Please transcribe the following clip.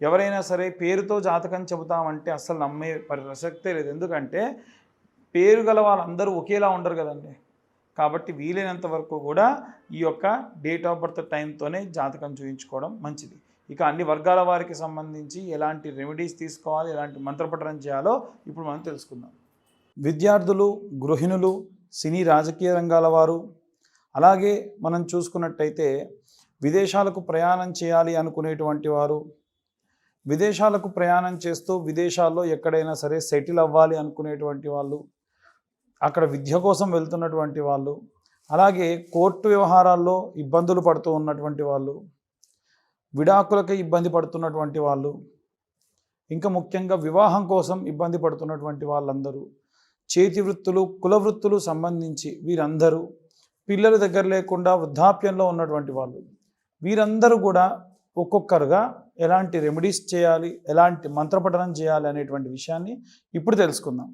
ఎవరైనా సరే పేరుతో జాతకం చెబుతామంటే అస్సలు నమ్మే ప్రసక్తే లేదు. ఎందుకంటే పేరు గల వాళ్ళందరూ ఒకేలా ఉండరు కదండి. కాబట్టి వీలైనంత వరకు కూడా ఈ యొక్క డేట్ ఆఫ్ బర్త్ టైంతోనే జాతకం చూయించుకోవడం మంచిది. ఇక అన్ని వర్గాల వారికి సంబంధించి ఎలాంటి రెమెడీస్ తీసుకోవాలి ఎలాంటి మంత్రపఠనం చేయాలో ఇప్పుడు మనం తెలుసుకుందాం. విద్యార్థులు గృహిణులు సినీ రాజకీయ రంగాల వారు అలాగే మనం చూసుకున్నట్టయితే విదేశాలకు ప్రయాణం చేయాలి అనుకునేటువంటి వారు విదేశాలకు ప్రయాణం చేస్తూ విదేశాల్లో ఎక్కడైనా సరే సెటిల్ అవ్వాలి అనుకునేటువంటి వాళ్ళు అక్కడ విద్య కోసం వెళ్తున్నటువంటి వాళ్ళు అలాగే కోర్టు వ్యవహారాల్లో ఇబ్బందులు పడుతూ ఉన్నటువంటి వాళ్ళు విడాకులకి ఇబ్బంది పడుతున్నటువంటి వాళ్ళు ఇంకా ముఖ్యంగా వివాహం కోసం ఇబ్బంది పడుతున్నటువంటి వాళ్ళందరూ చేతి వృత్తులు కుల వృత్తులు సంబంధించి వీరందరూ పిల్లల దగ్గర లేకుండా వృద్ధాప్యంలో ఉన్నటువంటి వాళ్ళు వీరందరూ కూడా ఒక్కొక్కరుగా ఎలాంటి రెమెడీస్ చేయాలి ఎలాంటి మంత్రపఠనం చేయాలి అనేటువంటి విషయాన్ని ఇప్పుడు తెలుసుకుందాం.